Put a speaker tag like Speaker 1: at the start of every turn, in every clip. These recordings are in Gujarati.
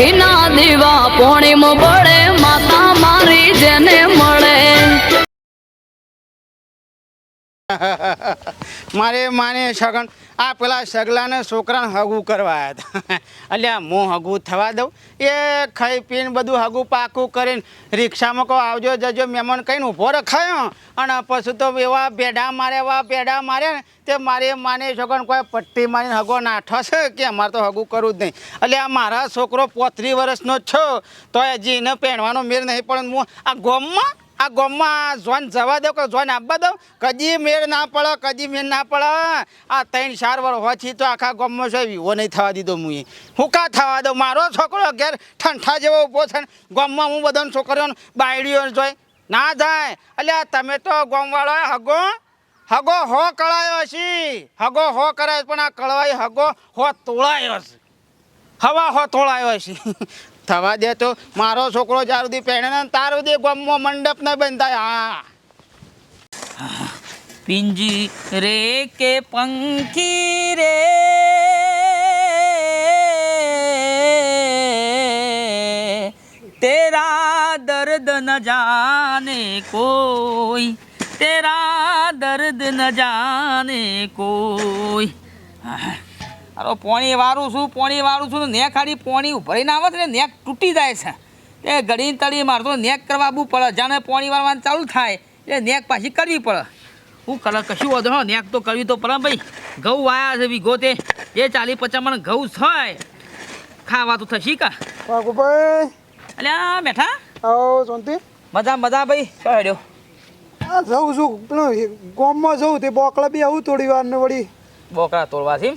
Speaker 1: ઘીના દીવા પોણીમ પડે માતા મારી જેને મળે.
Speaker 2: મારે માને સગન આ પેલા સગલાને છોકરાને હગું કરવા આવ્યા હતા અલ્યા, હું હગું થવા દઉં? એ ખાઈ પીને બધું હગું પાકું કરીને રિક્ષામાં કહો, આવજો, જજો, મહેમાન કહીને ઊભો રખાયો અને પછી તો એવા ભેડા મારે એવા ભેડા મારે ને તે મારે માને છોકરાને કોઈ પટ્ટી મારીને હગો નાઠો છે કે અમારે તો હગું કરવું જ નહીં. એટલે આ મારા છોકરો પોત્રીસ વર્ષનો છો તો હજી એને પહેરવાનો મેળ નહીં, પણ હું આ ગોમમાં આ ગામમાં જોન જવા દો કે જોન આપવા દો? કદી મેળ ના પડે, કદી મેળ ના પડે આ ત્રણ, ચાર વર્ષ તો આખા ગામમાં છે, વિવો નહીં થવા દીધો હું એ હું કા થવા દઉં? મારો છોકરો ઘેર ઠંઠા જેવો ઊભો છે ગામમાં હું બધાને છોકરીઓને બાયડીઓ જોઈ. ના જાય. અલ્યા, તમે તો ગામવાળો હગો. હગો હો કળાયો છે. હગો હો કરાયો પણ આ કળવાય હગો હો તોળાયો છે. હવા હો તોળાયો છે. થવા દે તો મારો છોકરો જ્યાં સુધી પહેણે ને તાર સુધી ગમો મંડપ ને બંધાય. હા.
Speaker 3: પિંજી રે કે પંખી રે. તેરા દર્દ ન જાને કોઈ, તેરા દર્દ ન જાને કોઈ. અરે પોણી વાળું છું પોણી વાળું છું ને નેક ખાલી પોણી ભરીને આવે ને નેક તૂટી જાય છે. તે ઘડી તળી મારતો નેક કરવા આવવું પડે. જાણે પોણી વાળવાનું ચાલુ થાય એટલે નેક પાછી કરવી પડે. હું કરે કશું વધો નેક તો કરવી તો પડે ભાઈ. ઘઉં વાયા છે વીઘો તે જે ચાલી પચાસ મણ ઘઉં થાય. ખાવા તો થશે કા? અલ્યા બેઠા
Speaker 2: આવો શાંતિ.
Speaker 3: મજા મજા ભાઈ
Speaker 2: કહેડ્યો જઉં છું પેલું ગામમાં જઉં તે બોકડા બી આવું થોડી વાર ને વળી.
Speaker 3: બોકડા તોડવા છે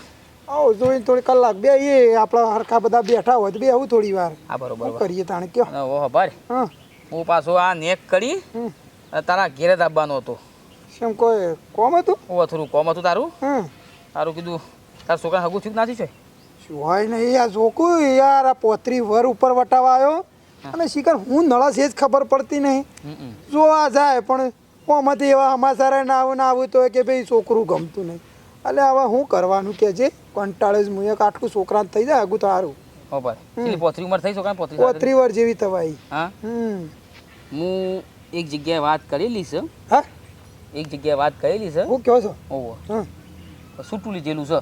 Speaker 2: આવું જોઈને થોડી કલાક બે એ આપણા હરખા બધા બેઠા હોય તો બે આવું થોડી વાર.
Speaker 3: હા બરોબર
Speaker 2: કરીએ તાણે કયો?
Speaker 3: ઓહો ભાઈ
Speaker 2: હા.
Speaker 3: હું પાછો આ નેક કરી. તારા ઘેરે દાબવાનો હતો.
Speaker 2: શું કોઈ કોમ હતું?
Speaker 3: ઓ થોડું કોમ હતું તારું?
Speaker 2: હમ.
Speaker 3: તારું કીધું તાર છોકરા હગું થયું નથી છે?
Speaker 2: શું હોય ને યાર જોકું યાર આ પોતરી વર ઉપર વટાવા આવ્યો. અને શિકાર હું નળસ એ જ ખબર પડતી નહીં. જોવા જાય પણ કોમાંથી એવા સમાચાર ના આવું ના આવું તો કે ભાઈ છોકરું ગમતું નહીં. એટલે હવે શું કરવાનું કે જે કંટાળે જ હું એક આટલું છોકરા થઈ જાય આગું તો સારું
Speaker 3: હો ભાઈ. કેટલી પોતરી ઉંમર થઈ છોકરા પોતરી?
Speaker 2: પોતરી વર જેવી થવાય.
Speaker 3: હા? હું એક જગ્યાએ વાત કરેલી છે.
Speaker 2: હા?
Speaker 3: એક જગ્યાએ વાત કરેલી છે.
Speaker 2: હું કહો છો?
Speaker 3: ઓહો.
Speaker 2: હા.
Speaker 3: સૂટું લીધેલું છે.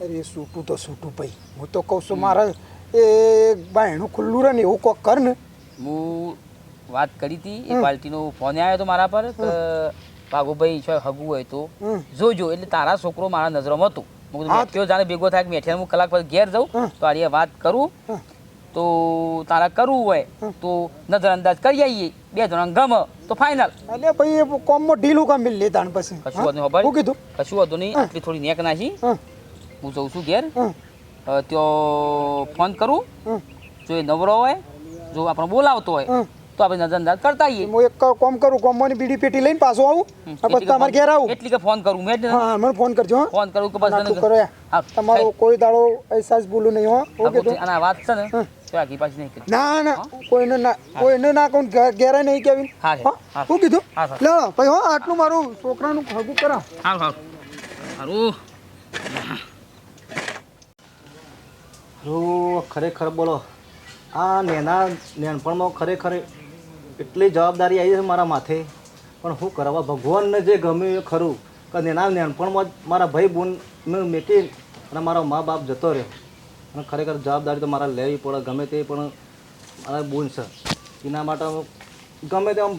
Speaker 2: અરે સૂટું તો સૂટું ભાઈ. હું તો કહું છું મારા એ બાયણું ખુલ્લું રહે ને એવું કોક કર ને.
Speaker 3: હું વાત કરી હતી એ. પાર્ટીનો ફોન આવ્યો હતો મારા પર ભાગુભાઈ છો હગું હોય તો. જોજો એટલે તારા છોકરો મારા નજરમાં હતો. મેઠિયો જાણે ભેગો થાય મેઠિયા હું કલાક પછી ઘેર જાઉં. તો આ વાત કરું. તો તારા કરવું હોય તો નજર અંદાજ કરી આવીએ બે જણા ગમે તો ફાઇનલ
Speaker 2: એટલે ભાઈ કોમમાં ઢીલું કામ મિલ લે તાણ પછી.
Speaker 3: કશું વાત નહીં, ખબર?
Speaker 2: હું કીધું?
Speaker 3: કશું હતું નહીં
Speaker 2: એટલી
Speaker 3: આટલી થોડી નેક નાખી.
Speaker 2: હા
Speaker 3: હું જઉં છું ઘેર. ત્યાં ફોન કરું. જો એ નવરો હોય જો આપણે બોલાવતો હોય તો આપણે નજરઅંદાજ કરતા આવીએ.
Speaker 2: હું એક કોમ કરું કોમની બીડી પેટી લઈને પાછો આવું પછી તમારે ઘેર આવું.
Speaker 3: એટલી કે ફોન કરું મેં
Speaker 2: હા મને ફોન કરજો હા.
Speaker 3: ફોન કરું કે બસ
Speaker 2: કરો
Speaker 3: હા,
Speaker 2: તમારો કોઈ દાડો અહેસાસ ભૂલું નહીં હો. ઓકે તો
Speaker 3: પૂછી- આ વાત છે ને તો આગી પાછી નહીં કરી.
Speaker 2: ના ના કોઈને ના કોઈને ના કોણ ઘેર ઘેરે નહીં કેવી
Speaker 3: હા.
Speaker 2: હા.
Speaker 3: હું
Speaker 2: કીધું. લે ભાઈ હો આટલું મારું છોકરાનું હગું કરા
Speaker 3: હા હા. હારું
Speaker 4: ખરેખર બોલો. આ નેના નેનપણમાં ખરેખર એટલી જવાબદારી આવી છે મારા માથે. પણ શું કરવા ભગવાનને જે ગમ્યું એ ખરું. કે નેના નેનપણમાં જ મારા ભાઈ બોનને મેટી અને મારો મા બાપ જતો રહ્યો. અને ખરેખર જવાબદારી તો મારે લેવી પડે, ગમે તે પણ મારા બોન છે. એના માટે હું ગમે તેમ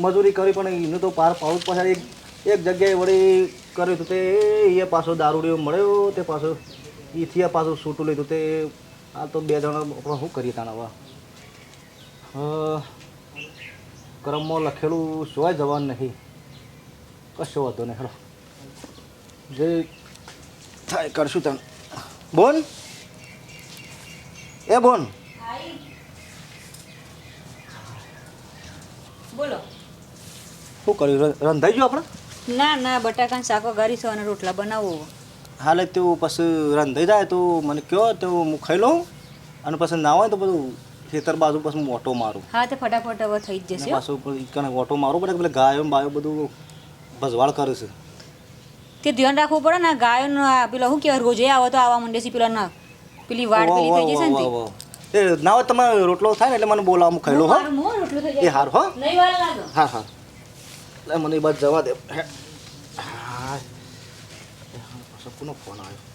Speaker 4: મજૂરી કરી, પણ એને તો પાર પાડું જ એક એક જગ્યાએ વળી કર્યું હતું તે, એ પાછો દારૂડિયો મળ્યો, તે પાછો એથી પાછું છૂટું લીધું તે. આ તો બે જણા આપણે શું કરીએ તાણ હવે કરમમાં લખેલું સિવાય જવાનું નહીં. કશો વાંધો નહીં હેડો જે થાય કરશું તમે બોન? એ બોન?
Speaker 5: બોલો.
Speaker 4: શું કર્યું? રંધાઈ ગયું આપણે?
Speaker 5: ના ના બટાકાનું શાક વઘારીશું અને રોટલા બનાવો
Speaker 4: હાલે તેવું પછી રંધાઈ જાય તો મને કહો તો હું ખાઈ લઉં. અને પછી ના હોય તો બધું ખેતર બાજુ બસ હું ઓટો મારું.
Speaker 5: હા તે ફટાફટ હવે થઈ જ જશે.
Speaker 4: પાછું કને ઓટો મારું પડે પેલા ગાયો બાયો બધું ભજવાળ કરે છે.
Speaker 5: તે ધ્યાન રાખવું પડે ને ગાયો પેલા શું કહેવાય રોજે આવે તો આવા માંડે છે પેલા ના પેલી વાડ પેલી થઈ જશે ને.
Speaker 4: એ ના હોય તમારે રોટલો થાય ને એટલે મને બોલાવો હું. ખાઈ લો હો એ હાર હો. હા હા. એટલે મને એ બાદ જવા દે. હે. કોનો ફોન આવ્યો?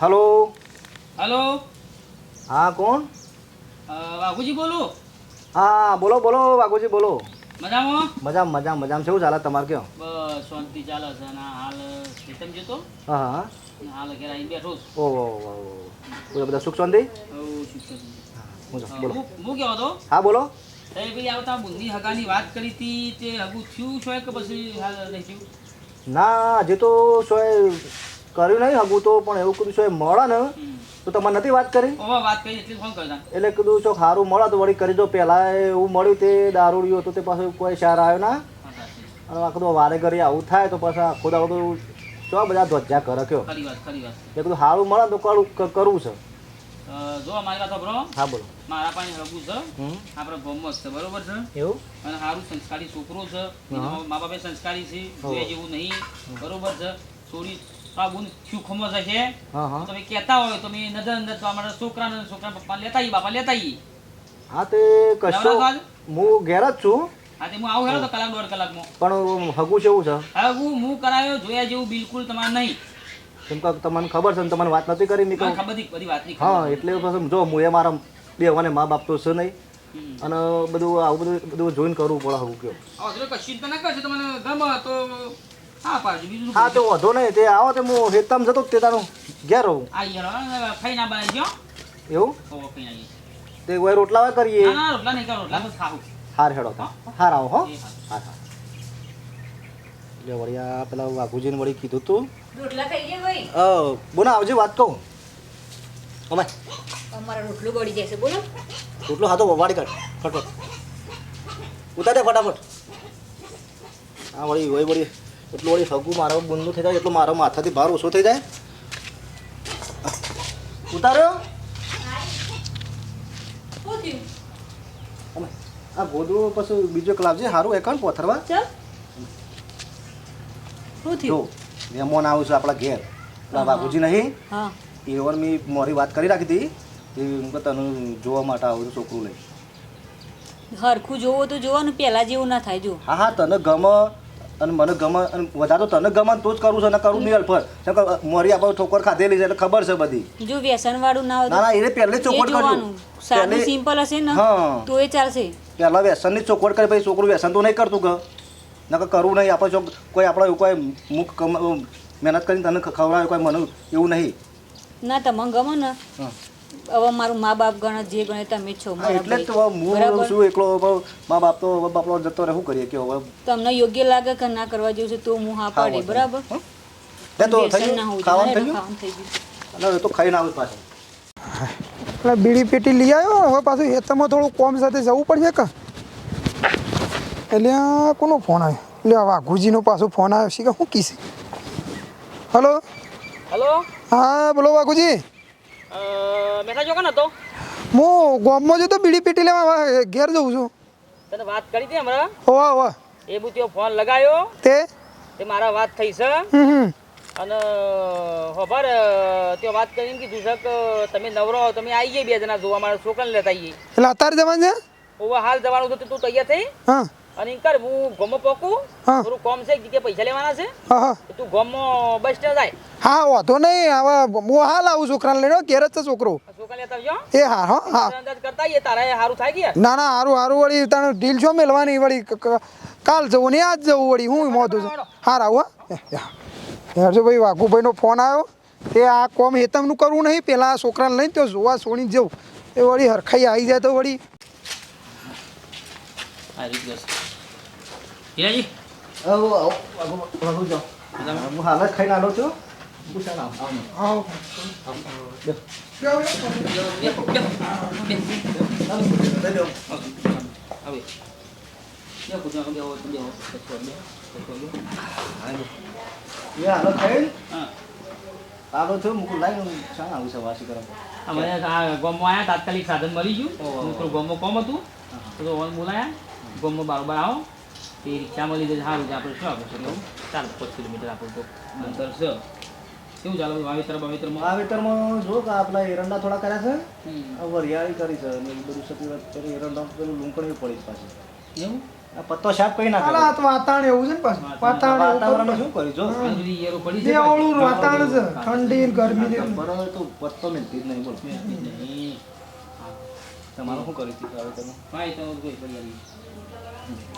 Speaker 4: હલો.
Speaker 3: હલો.
Speaker 4: હા કોણ?
Speaker 3: વાઘુજી બોલો.
Speaker 4: હા બોલો બોલો વાઘુજી બોલો.
Speaker 3: મજામાં?
Speaker 4: મજામાં મજા મજામાં. કેવું ચાલે તમારે કયો?
Speaker 3: બસ શાંતિ ચાલે છે. અને હાલ ખેતમ જતો
Speaker 4: હા હા.
Speaker 3: હાલ ઘેર આવીને બેઠો છું.
Speaker 4: ઓ ઓ બધા સુખ શાંતિ? બોલો.
Speaker 3: હું કેવો હતો?
Speaker 4: હા બોલો.
Speaker 3: એ ભાઈ આવતા બુંદી હગાની વાત કરી હતી તે હગું થયું છે કે પછી હાલ નહીં થયું?
Speaker 4: ના હજી તો સોય કર્યું નહીં હગું તો પણ એવું કીધું છે મળે ને તો તમારે નથી વાત કરી?
Speaker 3: વાત કરી એટલે ફોન કરતા?
Speaker 4: એટલે કીધું છો સારું મળે તો વળી કરી દો પહેલાં એવું મળ્યું તે દારૂડિયું હતું તે પાછું કોઈ સાર આવ્યો ના. અને આખું વારે ઘરે આવું થાય તો પાછા આખું દાડો તો બધા ધ્વજા કરે કયો?
Speaker 3: ખરી વાત ખરી વાત.
Speaker 4: એટલે કીધું સારું મળે તો કરું કરવું છે.
Speaker 3: જો મારી વાત સાંભળો.
Speaker 4: હા બોલો.
Speaker 3: મારા પાસે હગું છે. આપણે ગોમત છે બરોબર છે?
Speaker 4: એવું?
Speaker 3: અને સારું સંસ્કારી છોકરો છે. મા બાપે સંસ્કારી છે જોઈએ જેવું નહીં. બરોબર છે? છોડી આ બુન શું છે.
Speaker 4: હા હા.
Speaker 3: તમે કહેતા હોય તો મેં નજર અંદર તો અમારા છોકરાને છોકરા પપ્પા લેતા આવીએ બાપા લેતા
Speaker 4: હા તે કશો હું ઘેર જ છું.
Speaker 3: હા તે હું આવું હેરો તો કલાક દોઢ કલાકમાં.
Speaker 4: પણ હગું છે એવું છે?
Speaker 3: હવે હું કરાયો જોયા જેવું બિલકુલ તમારે નહીં.
Speaker 4: કેમ કે તમને ખબર છે ને તમને વાત નથી કરી મેં
Speaker 3: મને ખબર બધી વાત નહીં
Speaker 4: હા એટલે પછી જો હું એ મારા બેવાને મા બાપ તો છે નહીં. અને બધું આવું બધું બધું જોઈન કરવું પડે હું કયો
Speaker 3: કશી ચિંતા ના કરશો તમને ગમે તો હા પાડજો બીજું
Speaker 4: હા તો વાંધો નહીં તે આવો તે હું હેતમ જતો જ તે તારું ઘેર રહું.
Speaker 3: આ યાર ખાઈ ના
Speaker 4: એવું?
Speaker 3: ઓ
Speaker 4: તે કોઈ રોટલા કરીએ?
Speaker 3: ના ના રોટલા નહીં કરો રોટલા તો ખાવું.
Speaker 4: હાર હેડો તો હાર આવો હો. હાર હાર. એટલે વળિયા પેલા વાઘુજીને વળી કીધું તું.
Speaker 5: રોટલા ખાઈ ગયા ભાઈ?
Speaker 4: ઓ બોના આવજે વાત કહું. અમે
Speaker 5: અમારા રોટલું બળી જશે બોલો.
Speaker 4: રોટલો હાથો વવાડી કાઢ ફટફટ. ઉતાર દે ફટાફટ. હા વળી વળી વળી. એટલું વળી સગું મારો બુંદનું થઈ જાય એટલું મારો માથાથી ભાર ઓછો થઈ જાય. ઉતાર્યો? આ ગોદડું પછી બીજો એક છે સારું એકાઉન્ટ પોથરવા.
Speaker 5: શું
Speaker 4: જો મહેમાન આવું છે આપણા ઘેર. બાપુજી નહીં? એ વાર મેં મારી વાત કરી રાખી હતી એ હું તને જોવા માટે આવું છું છોકરું લઈ
Speaker 5: હરખું જોવો તો જોવાનું પહેલાં જેવું ના થાય જો.
Speaker 4: હા હા તને ગમે અને મને ગમે અને વધારે તો તને ગમે તો જ કરું છે ને કરું નહીં અલ્ફર મોરી આપણે ઠોકર ખાધેલી છે એટલે ખબર છે બધી.
Speaker 5: જો વ્યસન વાળું ના
Speaker 4: ના ના એને પહેલે ચોખવટ કરજો
Speaker 5: સાદું સિમ્પલ હશે ને તો એ ચાલશે.
Speaker 4: પહેલાં વ્યસનની ચોખવટ કરી પછી છોકરું વ્યસન તો નહીં કરતું કે. નકર કરવું નહીં આપણે જો કોઈ આપણે એવું કોઈ મુખ મહેનત કરીને તને ખવડાવે કોઈ મને એવું નહીં.
Speaker 5: ના તમને ગમે ને.
Speaker 4: હા.
Speaker 5: હવે મારું મા બાપ ગણે જે ગણે તમે છો
Speaker 4: એટલે તો હું
Speaker 5: બરાબર?
Speaker 4: એકલો મા બાપ તો બાપલો જતો રહે શું કરીએ કે હવે?
Speaker 5: તમને યોગ્ય લાગે કે ના કરવા જેવું છે તો હું હા પાડી બરાબર?
Speaker 4: હં? તો થઈ
Speaker 5: ના હોવું
Speaker 4: ગયું
Speaker 5: જોઈએ.
Speaker 4: ખાવાનું થઈ
Speaker 5: ગયું.
Speaker 4: ગયું અને તો ખાઈને આવું પાછું.
Speaker 6: એટલે બીડી પેટી લઈ આવ્યો? હવે પાછું હેતમાં થોડું કોમ સાથે જવું પડશે કે? એટલે કોનો ફોન આવ્યો? એટલે આ વાઘુજીનો પાછો ફોન આવ્યો છે કે શું કીશ? હલો?
Speaker 3: હલો?
Speaker 6: હા બોલો વાઘુજી.
Speaker 3: મેઠા જો કોણ હતો?
Speaker 6: હું ગામમાં જતો બીડી પેટી લેવા ઘેર જઉં છું.
Speaker 3: તને વાત કરી હતી હમણાં?
Speaker 6: હોવા હોવા.
Speaker 3: એ બું ત્યાં ફોન લગાયો.
Speaker 6: તે?
Speaker 3: તે મારા વાત થઈ છે.
Speaker 6: હમ
Speaker 3: અને ખબર ત્યાં વાત કરીને કીધું છે કે તમે નવરો તમે આવી જઈએ બે જણા જોવા મારા છોકરાને લેતા આવીએ
Speaker 6: એટલે અત્યારે જવાનું છે?
Speaker 3: ઓવા હાલ જવાનું તો તું તૈયાર થઈ?
Speaker 6: હા.
Speaker 3: અને એમ હું ગોમો પોકું. થોડું કોમ છે કે પૈસા લેવાના છે.
Speaker 6: હા હા.
Speaker 3: તો ગોમો બસ સ્ટેન્ડ જાય.
Speaker 6: હા વાંધો નહીં હવે હું હાલ આવું છોકરાને લઈને ઘેર જ છે છોકરો.
Speaker 3: છોકરા લેતા આવજો.
Speaker 6: એ હા હા હા.
Speaker 3: અંદાજ કરતા એ તારે હારું સારું થાય કે?
Speaker 6: ના ના હારું સારું વળી તને ડીલ છો મેળવાની વળી કાલ જવું ને આજ જવું વળી હું મોતું છું હા? રાવ હા. યાર ભાઈ વાઘુભાઈનો ફોન આવ્યો. તે આ કોમ હેતમનું કરવું નહીં પેલા આ છોકરાને લઈને તો જોવા સોણી જવું. એ વળી હરખાઈ આવી જાય તો વળી.
Speaker 3: આ રીત બસ હીરાજી
Speaker 4: આવો આવો આવો, આવો જાઓ હું હાલ જ ખાઈને આલો છું
Speaker 3: તાત્કાલિક સાધન મળી ગયું ગોમમાં કોમ હતું તો ઓન બોલાયા બાર બારોબાર આવો તે રિક્ષામાં લીધે સારું છે. આપણે શું આપણે કરીએ ચાર પાંચ કિલોમીટર આપણું તો અંતર છે. કેવું ચાલે વાવેતર વાવેતરમાં
Speaker 4: વાવેતરમાં જો કે આપણા એરંડા થોડા કર્યા છે. વરિયાળી કરી છે અને બધું સતી વાત કરી એરંડા પેલું લૂંકણી પડી પાછી.
Speaker 3: એવું?
Speaker 4: પત્તો સાપ કઈ ના
Speaker 6: હાલા, આ તો વાતાવરણ એવું છે ને પાછું. વાતાવરણ
Speaker 4: વાતાવરણ શું કરી? જો.
Speaker 3: ઈયરો પડી છે
Speaker 6: ઓળું વાતાવરણ છે. ઠંડી ને ગરમી ને
Speaker 4: બરાબર તો પત્તો મેં જ નહીં બોલ. તમારું શું કર્યું હતું વાવેતરમાં?
Speaker 3: ભાઈ તો કોઈ પડી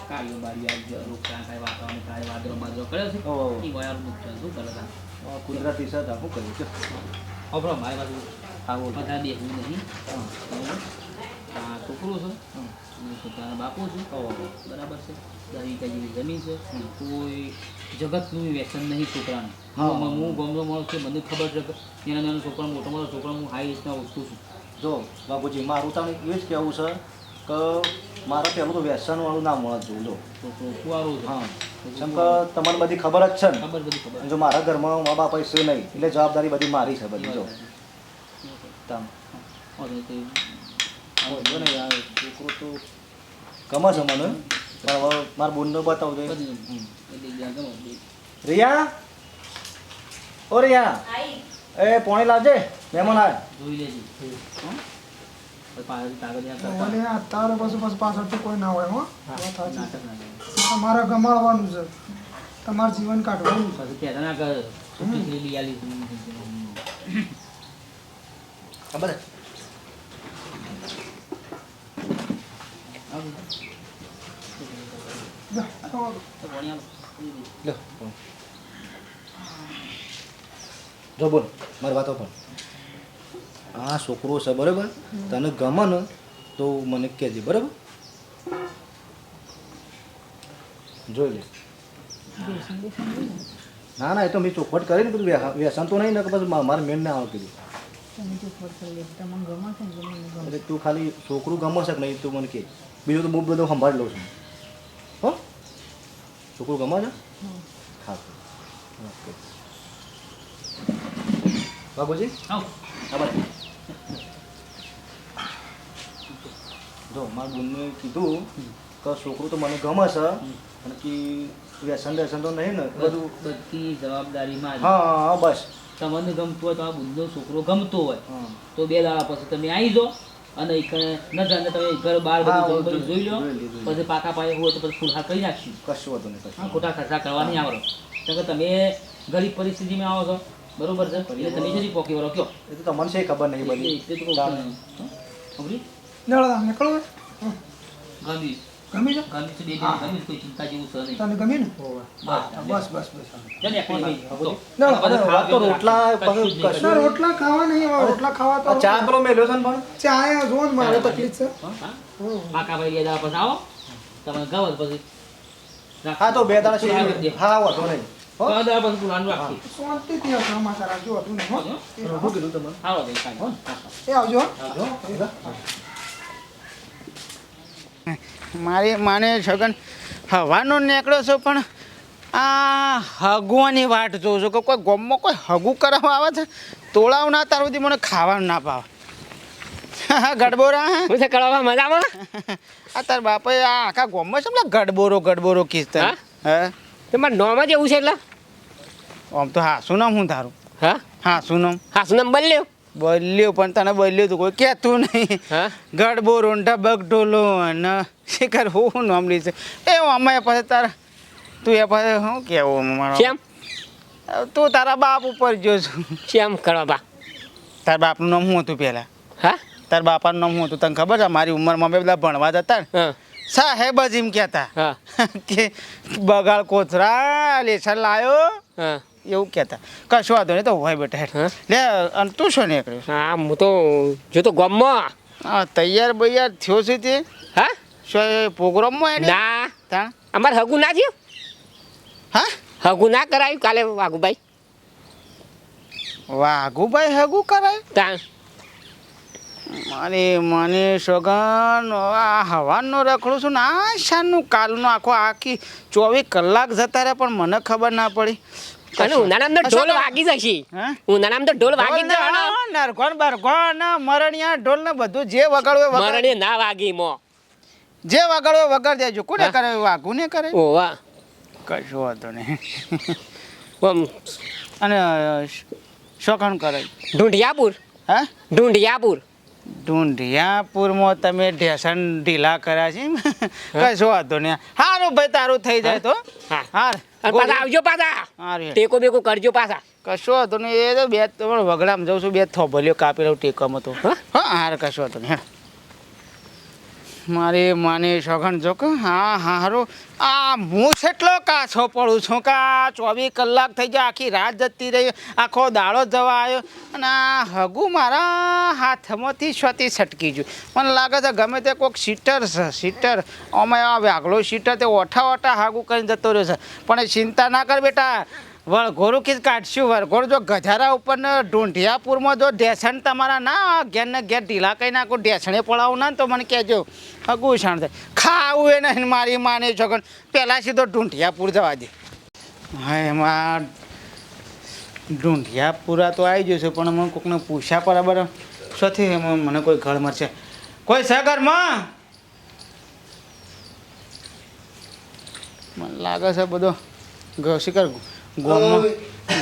Speaker 3: કાળીઓ બારી આવી ગયો રોકડા કાંઈ વાતાવરણ કાંઈ વાદરો બાદળો કર્યો છે. એ વયારું નુકસાન શું કરે તા
Speaker 4: કુદરતી છે શું કર્યું છે.
Speaker 3: અભરો મારી બાજુ
Speaker 4: આવો.
Speaker 3: બધા દેખવું નહીં. છોકરો છે. અને બાપો છે. બરાબર છે. જેવી જમીન છે. કોઈ જગતનું વ્યસન નહીં છોકરાને.
Speaker 4: હું.
Speaker 3: ગામનો માણસ છે મને ખબર છે નાના નાના છોકરા મોટો મોટો છોકરા હું હાઈ એજના ઓછું છું.
Speaker 4: જો બાપુજી મારું તમને એ જ કહેવું છે કે મારે પહેલું તો વ્યસનવાળું ના મળે જોવું જો
Speaker 3: છોકરો કુવારો
Speaker 4: હા. જેમ કે તમને બધી ખબર જ છે ને.
Speaker 3: ખબર બધી ખબર.
Speaker 4: જો મારા ઘરમાં મા બાપ છે નહીં એટલે જવાબદારી બધી મારી છે બધી જો. છોકરો તો ગમે છે મને. પણ હવે મારા બોનનો બતાવજો રિયા? ઓ રિયા. એ પોણી લાવજે. મહેમાન આવે
Speaker 3: જોઈ લેજે. હં? પછી
Speaker 6: પછી પાછું પાછું પાછળથી કોઈ ના હોય હો. તમારે ગમાડવાનું છે. તમારું જીવન કાઢવાનું.
Speaker 4: ખબર.
Speaker 6: જો
Speaker 4: બોલ મારી વાતો પણ આ છોકરો છે બરાબર? તને ગમે ને તો મને કહેજે બરાબર? જોઈ લે. ના ના એ તો મેં ચોખવટ કરી ને બધું વ્યસન તો નહીં ને કે પછી મા- મારે મેન ના આવે કીધું એટલે તું ખાલી છોકરું ગમે છે કે નહીં તું મને કે. બીજું તો બહુ બધું સંભાળી લઉં છું. હો? છોકરું ગમે છે? હા. ઓકે. બાબુજી?
Speaker 3: હા.
Speaker 4: આ જો મારા બોનને કીધું કે છોકરું તો મને ગમે છે અને કે વ્યસન વ્યસન તો નહીં ને બધું
Speaker 3: બધી. જવાબદારીમાં
Speaker 4: હા હા બસ.
Speaker 3: તમને ગમતું હોય તો આ બુદ્ધનો છોકરો ગમતો હોય. તો બે દાડા પછી તમે આવી જાઓ અને એક ન જાણે તમે ઘર બહાર બધું જોઈ લો. પછી પાકા પાયે હોય તો પછી ફૂલહાર કરી નાખશું
Speaker 4: કશું વાંધો નહીં
Speaker 3: ખોટા ખર્ચા કરવા નહીં આવડો. કેમ કે તમે ગરીબ પરિસ્થિતિમાં આવો છો. બરોબર છે? એટલે તમે જરી પોકી વળો? કયો?
Speaker 4: એ તો તમને છે ખબર નહીં બધી.
Speaker 3: એટલે તો કહું છું. હં? સમજી?
Speaker 6: નીકળો હવે. હં.
Speaker 3: ગમી
Speaker 6: ગમી છે
Speaker 3: ગમી છે બે ગમી કોઈ ચિંતા જેવું છે નહીં
Speaker 6: તને ગમી ને
Speaker 3: બસ
Speaker 6: બસ બસ બસ
Speaker 3: ચાલ એક તો.
Speaker 4: તો રોટલા
Speaker 3: કશું-
Speaker 6: રોટલા ખાવા નહીં રોટલા ખાવા તો
Speaker 4: ચા પેલો મેલ્યો છે ને પણ
Speaker 6: ચા આયા જો ને મારે તકલીફ છે
Speaker 3: હા? હા? ભાઈ દાડા પછી આવો તમે ગાવ પછી
Speaker 4: હા તો બે દાડા છે. હા વાંધો નહીં હો
Speaker 3: દાડા પછી
Speaker 6: હતું ને હો?
Speaker 4: કીધું તમને.
Speaker 3: હા.
Speaker 6: એ આવજો હો.
Speaker 4: આવજો
Speaker 2: મારી માને છગન હવાનો નીકળ્યો છો પણ આ હગવાની વાટ જોઉં છું. કે કોઈ ગોમમાં કોઈ હગું કરવા આવે છે? તોળાવ ના તાર સુધી મને ખાવાનું ના પાવે. ગડબોરા
Speaker 7: હું. છે કરવા મજામાં?
Speaker 2: આ તાર બાપાએ આ આખા ગોમમાં છે ને ગડબોરો ગડબોરો કીધતા
Speaker 7: હા?
Speaker 2: હે?
Speaker 7: તમારે નોમ જ એવું છે એટલે?
Speaker 2: આમ તો હા શું નામ હું તારું
Speaker 7: હા?
Speaker 2: હા શું નામ?
Speaker 7: હા શું નંબર લ્યો
Speaker 2: બોલ્યું પણ તને બોલ્યું તું કોઈ કહેતું નહીં.
Speaker 7: હા?
Speaker 2: ગડબોરો બગ ઢોલો અને શિખર હું નામ લીધું. એ અમારે પાસે તારા તું એ પાસે શું કહેવું મારો?
Speaker 7: કેમ?
Speaker 2: તું તારા બાપ ઉપર જો છું.
Speaker 7: કેમ કરવા બા?
Speaker 2: તારા બાપનું નામ શું હતું પહેલાં?
Speaker 7: હા?
Speaker 2: તારા બાપાનું નામ શું હતું? તને ખબર છે મારી ઉંમરમાં અમે બધા ભણવા જતા ને? સાહેબ જ એમ કહેતા. કે બગાડ કોથરા લેસન લાયો.
Speaker 7: હા.
Speaker 2: એવું કહેતા. કશું વાંધો નહીં તો હોય બેટા લે અને તું શું નીકળ્યું?
Speaker 7: હા હું તો જો તો ગમમાં.
Speaker 2: હા તૈયાર બૈયાર થયો છે તે?
Speaker 7: હા?
Speaker 2: શું પ્રોગ્રામમાં
Speaker 7: ના.
Speaker 2: તા
Speaker 7: અમારે હગું ના થયું?
Speaker 2: હા?
Speaker 7: હગું ના કરાયું કાલે વાઘુભાઈ.
Speaker 2: વાઘુભાઈ હગું કરાય?
Speaker 7: તા
Speaker 2: મારી મને સગન આ હવાનો રખડું છું ને આ શાનનું કાલનો આખો આખી ચોવીસ કલાક જતા રહ્યા પણ મને ખબર ના પડી.
Speaker 7: અને ઉનાળામાં તો ઢોલ વાગી જશે. ઉનાળામાં તો ઢોલ વાગી જ જવાનો.
Speaker 2: નરકોન બરકોન મરણિયા ઢોલ ને બધું જે વગાડવું
Speaker 7: મરણે ના વાગી મો.
Speaker 2: જે વગાડો વગાડ દેજો. કોને કરે વાઘું ને કરે?
Speaker 7: ઓવા
Speaker 2: કશો વાંધો નહીં.
Speaker 7: ઓમ.
Speaker 2: અને શોખણ કરે.
Speaker 7: ઢૂંઢિયાપુર?
Speaker 2: હા?
Speaker 7: ઢૂંઢિયાપુર.
Speaker 2: ઢૂંઢિયાપુરમાં તમે ઢેસણ ઢીલા કર્યા છે કશો વાંધો નહીં. સારું ભાઈ તારું થઈ જાય તો.
Speaker 7: હા.
Speaker 2: હાર.
Speaker 7: અને પાછા આવજો પાછા.
Speaker 2: હારું.
Speaker 7: ટેકો બેકો કરજો પાછા.
Speaker 2: કશો હતો નહીં. એ તો બે તમારે વગડામાં જાઉં છું. બે થોભલ્યો કાપી લઉં ટેકામાં તો.
Speaker 7: હા?
Speaker 2: હા કશો હતો હેડ. મારી માને સઘન જો કે હા હા, હારું. આ હું છેટલો કાછો પડું છું કા? ચોવીસ કલાક થઈ જાય આખી રાત જતી રહી, આખો દાડો જવા આવ્યો. અને આ હગુ મારા હાથમાંથી છતી છટકી ગયું. મને લાગે છે ગમે તે કોઈક સીટર છે, સીટર. અમે આ વ્યાઘલો સીટર તે ઓઠા ઓઠા હાગુ કરીને જતો રહ્યો છે. પણ એ ચિંતા ના કર બેટા. વળઘોરું કીધ કાઢશું વળઘોર જો ગધારા ઉપર ઢૂંઢિયાપુરમાં જો ઢેસણ તમારા ના ઘેર ને ઘેર ઢીલા કઈ નાખું, ઢેસણે પડાવું ના તો મને કહેજો હગું શાણ થાય. ખાવું એ નહીં મારી માને છોકન પહેલાં સીધો ઢૂંઢિયાપુર જવા દે. હા, એમાં ઢૂંઢિયાપુરા તો આવી જશે પણ મને કોકને પૂછ્યા બરાબર. શોથી મને કોઈ ઘર મળશે કોઈ સગરમાં મને લાગે છે બધો ગૌશિકર શિખર ગોમમાં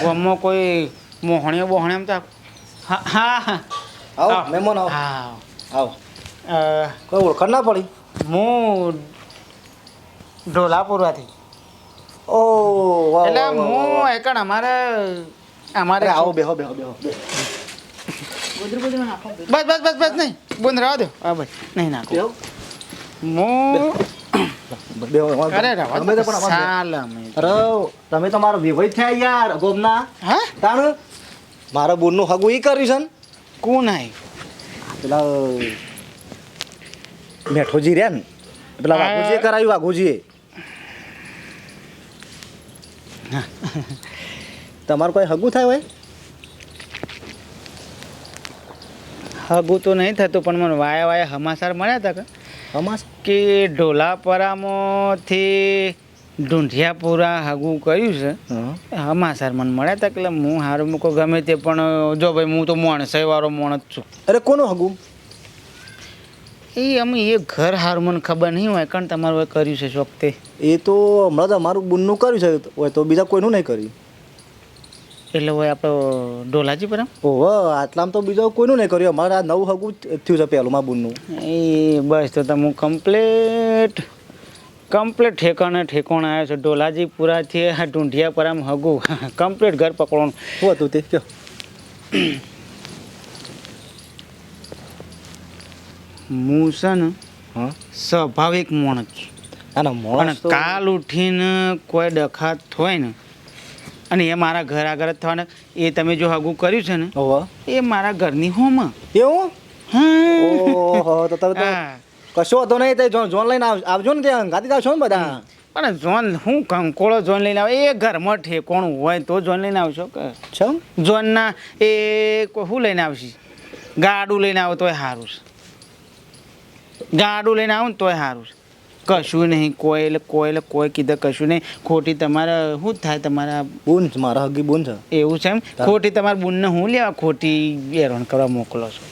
Speaker 2: ગોમમાં કોઈ મોહણીઓ બોહણીઓ એમ તો હા હા. હા.
Speaker 4: આવો મહેમાન આવો.
Speaker 2: હા.
Speaker 4: આવો. કોઈ ઓળખાણ ના પડી?
Speaker 2: હું ઢોલાપુરાથી
Speaker 4: ઓ વાહ
Speaker 2: એટલે હું. એકણ અમારે અમારે
Speaker 4: આવો બેહો બેહો બેહો
Speaker 2: બસ બસ બસ બસ નહીં. બંધ રહેવા દો. હા ભાઈ નહીં નાખો. હું
Speaker 4: તમે તો મારો વિવય થયા યાર ગોમના
Speaker 2: હા?
Speaker 4: તાણ? મારા બોનનું હગું ઈ કર્યું છે ને?
Speaker 2: કોણ આય?
Speaker 4: પેલા મેઠોજી રહ્યા ને? પેલા. વાઘુજીએ કરાયું વાઘુજીએ. તમારું કોઈ હગું થાય હોય?
Speaker 2: હગું તો નહીં થતું પણ મને વાયા વાયા હમાસાર મળ્યા હતા કે?
Speaker 4: હમાસ
Speaker 2: કે ઢોલાપરામાંથી ઢૂંઢિયાપુરા હગું કર્યું છે. હમાસાર મને મળ્યા હતા એટલે હું હારું મૂકો ગમે તે પણ જો ભાઈ હું તો માણસાઈ મોણ માણસ છું.
Speaker 4: અરે કોનું હગું?
Speaker 2: એ અમે એ ઘર હારું મને ખબર નહીં હોય કારણ તમારું કર્યું છે શોખતે
Speaker 4: એ તો હમણાં તો અમારું બુનનું કર્યું છે હોય તો બીજા કોઈનું નહીં કર્યું.
Speaker 2: એટલે હોય આપણો ઢોલાજી પર
Speaker 4: ઓહો આટલામાં તો બીજો કોઈનું નહીં કર્યું. અમારે આ નવું હગું જ થયું છે પહેલું માબુનનું બુનનું.
Speaker 2: એ બસ તો તમે કમ્પ્લેટ કમ્પ્લેટ ઠેકાણે ઠેકોણ આવ્યો છે. ઢોલાજી પૂરાથી આ ઢૂંઢિયા પર આમ હગું. કમ્પ્લેટ ઘર પકડવાનું.
Speaker 4: શું હતું તે કયો?
Speaker 2: હું છે ને સ્વાભાવિક મોણક છું.
Speaker 4: અને
Speaker 2: કાલ ઉઠીને કોઈ ડખાત હોય ને અને એ મારા ઘર આગળ જ થવાના. એ તમે જો હગું કર્યું છે ને એ મારા ઘરની હોમાં.
Speaker 4: એવું?
Speaker 2: હા.
Speaker 4: તો તમે કશો હતો નહીં તે જોન લઈને આવ- આવજો ને ત્યાં ગાતી આવશો ને બધા?
Speaker 2: પણ જોન હું કંકોળો જોન લઈને આવે. એ ઘરમાં ઠેકોણું હોય તો જોન લઈને આવશો કે
Speaker 4: છમ
Speaker 2: જોનના એ શું લઈને આવશે? ગાડું લઈને આવો તોય સારું છે. ગાડું લઈને આવો ને તોય સારું છે. કશું નહીં કોઈ કોયલ કોઈ કીધે કશું નહીં. ખોટી તમારે શું થાય તમારા
Speaker 4: બુન મારા હગી બુન છે.
Speaker 2: એવું છે એમ? ખોટી તમારા બુનને હું લેવા ખોટી હેરાન કરવા મોકલો છો?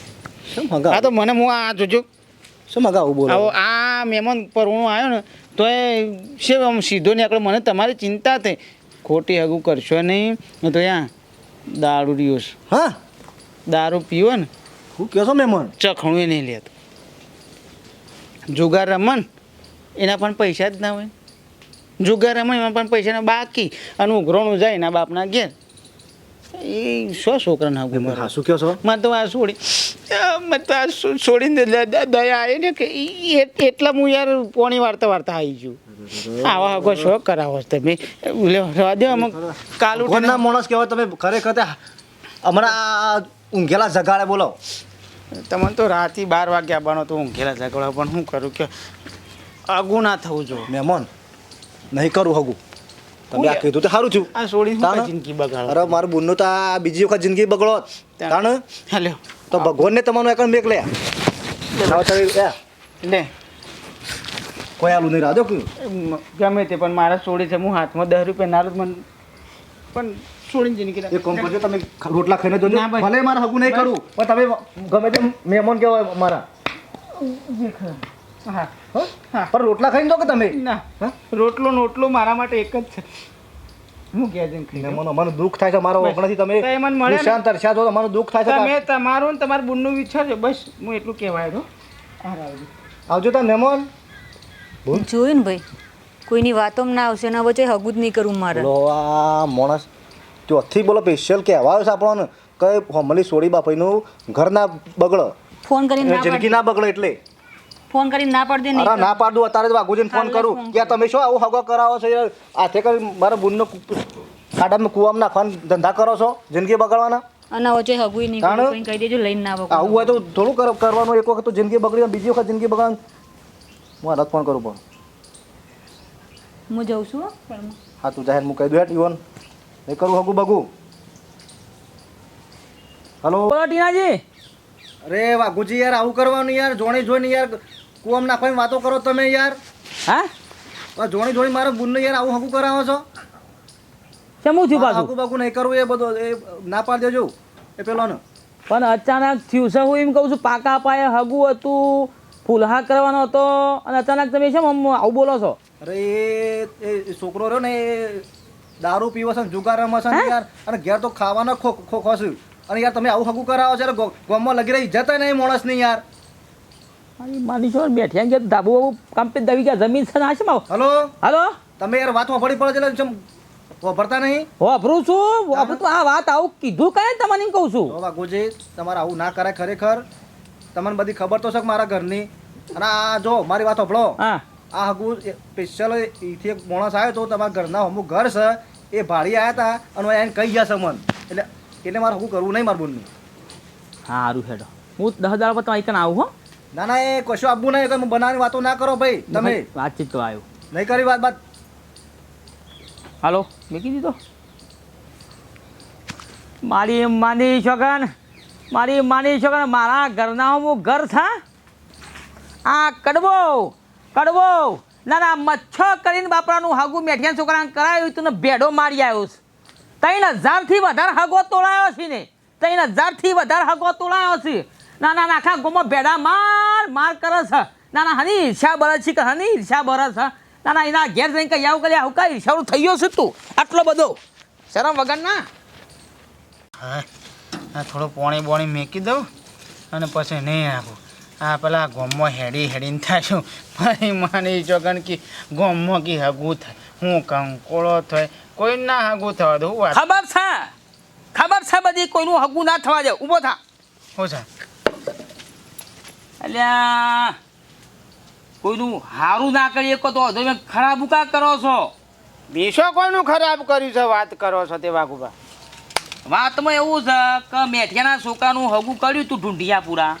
Speaker 4: શું
Speaker 2: આ તો મને હું આ જોજો
Speaker 4: શું મગા આવું બોલો
Speaker 2: આ મહેમાન પરણું આવ્યો ને તો એ છે આમ સીધો નીકળો મને તમારી ચિંતા થઈ. ખોટી હગું કરશો નહીં. તો યા દારૂ રહ્યો છે.
Speaker 4: હા?
Speaker 2: દારૂ પીવો ને
Speaker 4: હું કહો છો મહેમાન?
Speaker 2: ચખણું નહીં લેતો. જુગાર રમન એના પણ પૈસા જ ના હોય. જુગાર રમણ એમાં પણ પૈસાના બાકી. અને ઉઘરોણું જાય એના બાપના ઘેર. એ સો છોકરાને
Speaker 4: મહેમાન હા શું કહો છો?
Speaker 2: મને તો આ છોડી મને તો આ છોડીને દયા આવી ને કે એટલા હું યાર પોણી વાર્તા વાર્તા આવી ગયું. આવા હગો શોખ કરાવો છો તમે રવા દો અમુક કાલ ઉઠીને
Speaker 4: માણસ કહેવાય તમે ખરેખર હમણાં ઊંઘેલા જગાડે બોલો.
Speaker 2: તમને તો રાતે બાર વાગે આવવાનો તો ઊંઘેલા જગાડો પણ શું કરું? કે અગું ના થવું જોઈએ.
Speaker 4: મહેમાન નહીં કરું હગું. તમે આ કીધું તો સારું છું
Speaker 2: આ છોડી
Speaker 4: તાણ?
Speaker 2: જિંદગી બગાડો?
Speaker 4: અરે મારું બુન તો આ બીજી વખત જિંદગી બગડો તાણ.
Speaker 2: હેલો
Speaker 4: તો ભગવાનને તમારું એકણ મેક લે. એ,
Speaker 2: લે.
Speaker 4: કોઈ આલું નહીં રાજો કયું
Speaker 2: ગમે તે પણ મારા છોડી છે. હું હાથમાં દસ રૂપિયા ના મને પણ છોડીને જિંદગી
Speaker 4: એક કોમ કરજો તમે રોટલા ખાઈને જોજો. ભલે મારે હગું નહીં કરું પણ તમે ગમે તે મહેમાન કહેવાય મારા.
Speaker 2: હા.
Speaker 4: હા. પણ રોટલા ખાઈને દો કે તમે?
Speaker 2: ના. રોટલો નોટલો મારા માટે એક જ છે. હું કહે છે
Speaker 4: ને મને મને દુઃખ થાય છે મારો
Speaker 2: બસ.
Speaker 4: તમે
Speaker 2: મને મળે?
Speaker 4: નિશાન તરસ્યા છો તો મને દુઃખ થાય છે
Speaker 2: તમે તમારું ને તમારું બુનનું વિચારજો બસ હું એટલું કહેવાય
Speaker 4: આવજો. તા મહેમાન
Speaker 5: જોયું ને ભાઈ? કોઈની વાતોમાં ના આવશે ના વચ્ચે હગું જ નહીં કરું મારે.
Speaker 4: આ માણસ. ચોથી બોલો સ્પેશિયલ કહેવા આવ્યો છે આપણને. કે હોમલી સોડી બાપાઈનું ઘર ના બગડો.
Speaker 5: ફોન કરીને
Speaker 4: જિંદગી ના બગડે એટલે.
Speaker 5: ફોન કરીને ના પાડી દે
Speaker 4: અરે ના પાડું અત્યારે જ વાઘુજીને ફોન કરું. કે તમે શું આવું હગો કરાવો છો? યાર હાથે કરી મારા બુનનો ખાડામાં કૂવામાં નાખવાના ધંધા કરો છો જિંદગી બગાડવાના?
Speaker 5: અને હવે જો નહીં
Speaker 4: તાણે?
Speaker 5: કરું કોઈ કહી દેજો લઈને ના
Speaker 4: આવું હોય તો થોડું કરવાનું એક વખત તો જિંદગી બગડી બીજી વખત જિંદગી બગાડ હું હાલત ફોન કરું પણ.
Speaker 5: હું જઉં છું હા
Speaker 4: તું જાહેર હું કહી દઉં હેટ ઈવન. નહીં કરું હગું બગું. હલો?
Speaker 3: ટીનાજી.
Speaker 4: અરે વાઘુજી યાર આવું કરવાનું યાર જોણે જોઈને યાર કુવામાં નાખવાની વાતો કરો તમે યાર.
Speaker 3: હા?
Speaker 4: જોણી જોણી મારા બુનને યાર આવું હકું કરાવો છો.
Speaker 3: ચમું થયું પાછું?
Speaker 4: હકું બગું નહીં કરવું એ બધું એ ના પાડી દેજો. એ પેલો ને
Speaker 3: પણ અચાનક થયું છે હું એમ કહું છું પાકા પાયે હગું હતું ફૂલહા કરવાનો હતો અને અચાનક તમે છે આવું બોલો છો?
Speaker 4: અરે એ એ છોકરો રહ્યો ને એ દારૂ પીવો છે જુગાર રમે છે ને યાર અને ઘેર તો ખાવાનો ખો ખો ખોશું અને યાર તમે આવું હગું કરાવો છો ગામમાં લગી રહી જતા નહીં માણસ નહીં યાર.
Speaker 3: મારી માની છો બેઠ્યા ગયા ધાબુ બાબુ કાંપે દવી ગયા જમીન છે ને આ શેમ? આવું
Speaker 4: હલો? તમે યાર વાત વાપરી પડે એટલે ચમ વાપરતા નહીં?
Speaker 3: વાપરું છું વાપરું તો આ વાત આવું કીધું કઈ તમને કહું છું.
Speaker 4: તો વાઘુજી તમારે આવું ના કરાય ખરેખર. તમને બધી ખબર તો છે કે મારા ઘરની. અને આ જો મારી વાત સાંભળો.
Speaker 3: હા.
Speaker 4: આ હગુ સ્પેશિયલ અહીંથી એક માણસ આવ્યો તો તમારા ઘરના અમુક ઘર છે એ ભાડી આવ્યા હતા અને એને કહી ગયા છે મન. એટલે એટલે મારે હગું કરવું નહીં મારું બોનનું.
Speaker 3: સારું હેડો. હું દસ હજાર પર તમારી કન આવું હો.
Speaker 4: ના ના એ કશું આપવું નહીં કે બનાવવાની વાતો ના કરો ભાઈ તમે.
Speaker 3: વાતચીત તો આવ્યો.
Speaker 4: નહીં કરી વાત બાત
Speaker 3: હાલો મૂકી દીધો. મારી માની છોકન મારી માની છોકન મારા ઘરના હું ઘર છે? આ કડવો કડવો. ના ના મચ્છો કરીને બાપરાનું હાગું મેઠિયા છોકરાને કરાયું તું ને ભેડો મારી આવ્યો છે. ત્રણ હજારથી વધારે હાગો તોડાયો છે ને. ત્રણ હજારથી વધારે હાગો તોડાયો છે. ના ના ના આખા ગોમાં ભેડા માર માર કરે છે. ના ના હની ઈર્ષા બરે છે કે હની ઈર્ષા બરે છે? ના ના એના ઘેર જઈને કઈ આવું કરી આવું કઈ ઈર્ષાળું થઈ ગયો છે તું? આટલો બધો? શરમ વગર ના?
Speaker 2: હા થોડું પોણી બોણી મેકી દઉં અને પછી નહીં આપું. આ પેલા ગોમમાં હેડી હેડીને થાય મારી માની ચોગન કે ગોમમાં કી હગું થાય. હું કંકોળો થાય. કોઈ ના હગું થવા દઉં
Speaker 3: ખબર છે? ખબર છે બધી? કોઈનું હગું ના થવા દે. ઊભો થા.
Speaker 2: હો છે?
Speaker 3: અલ્યા કોઈનું સારું ના કરીએ તો તમે ખરાબ કા કરો છો?
Speaker 2: બેસો કોઈનું ખરાબ કર્યું છે વાત કરો છો તે વાઘુબા.
Speaker 3: વાતમાં એવું છે કે મેઠિયાના છોકરાનું હગું કર્યું તું ઢૂંઢિયા પૂરા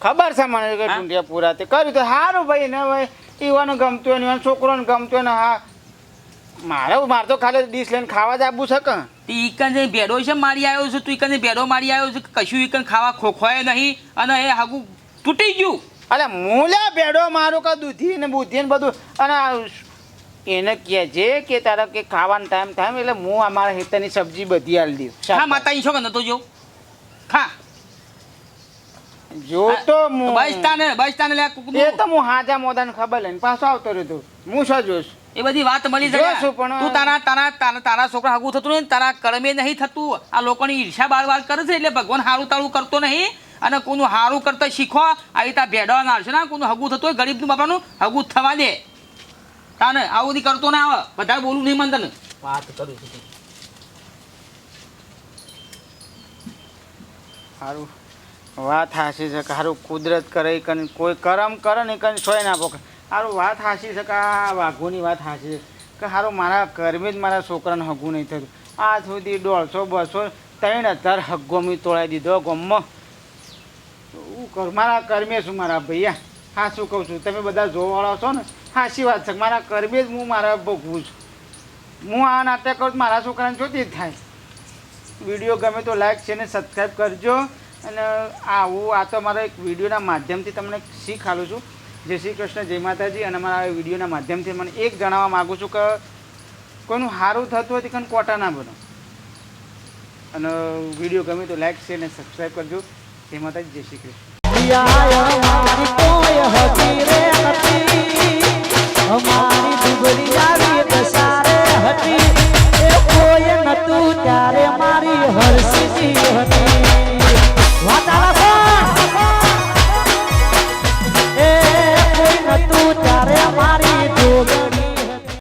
Speaker 2: ખબર છે મને કે
Speaker 3: હા?
Speaker 2: ઢૂંઢિયા પૂરા તે કર્યું તો સારું ભાઈ ને ભાઈ ઈવાનું ગમતું ને છોકરોને ગમતું હોય ને હા. મારે મારે તો ખાલી ડીશ લઈને ખાવા જ આપવું છે કે?
Speaker 3: તે ઈકન જઈને ભેડો છે મારી આવ્યો છે તું ઈકન ભેડો મારી આવ્યો છે કશું ઈકન ખાવા ખોખવાય નહીં અને એ હાગું તૂટી ગયું.
Speaker 2: અરે મૂલ્યા ભેડો મારો કે દૂધી ને બુદ્ધિ ને બધું. અને એને કહે છે કે તારા કે ખાવાનો ટાઈમ થાય એટલે હું અમારા હેતરની સબ્જી બધી આલી દઉં.
Speaker 3: હા માતા ઈ છો કે નતો જો? ખા.
Speaker 2: જો તો હું
Speaker 3: બસ તાને બસ તાને લે.
Speaker 2: એ તો હું હાજા મોદાને ખબર લઈને પાછો આવતો રહ્યો હું શું જોશ?
Speaker 3: એ બધી વાત મળી જાય.
Speaker 2: પણ-
Speaker 3: તું તારા તારા તારા છોકરા હગું થતું નહીં તારા કર્મે નહીં થતું. આ લોકોની ઈર્ષા બાર બાર કરે છે એટલે ભગવાન હારું તારું કરતો નહીં. અને કોનું હારું કરતા શીખો. આવી રીતે ભેડો નાળશે ના કોનું હગું થતું હોય ગરીબનું બાપાનું હગું થવા દે. તાને આવું બધી કરતો ના આવે. બધા બોલું નહીં મને તને વાત કરું છું.
Speaker 2: સારું વાત હાસી છે સારું કુદરત કરે કને, કોઈ કરમ કરે ને કને સોય ના પોકે સારું વાત હાસી છે આ વાઘોની વાત હાસી છે કે સારું મારા કર્મે જ મારા છોકરાને હગું નહીં થતું. આ સુધી દોઢસો, બસો, ત્રણ હજાર હગ્ગો મેં તોડાવી દીધો ગમમાં હું કર? મારા કર્મે શું મારા ભૈયા. હા, શું કહું છું? તમે બધા જોવાવાળા છો ને? હાસી વાત છે મારા કર્મે જ હું મારા ભોગવું છું. હું આ નાટક કરું મારા છોકરાને જોતી જ થાય. વીડિયો ગમે તો લાઈક છે ને સબસ્ક્રાઈબ કરજો. અને આ હું આ તો મારા એક વિડીયોના માધ્યમથી તમને શીખ છું. જય શ્રી કૃષ્ણ, જય માતાજી. અને મારા વિડીયોના માધ્યમથી મને એક જણાવવા માગું છું કે કોઈનું સારું થતું હોય તો કંઈ કોટા ના બનો અને વીડિયો ગમે તો લાઈક છે ને સબસ્ક્રાઈબ કરજો. જય માતાજી, જય શ્રી કૃષ્ણ.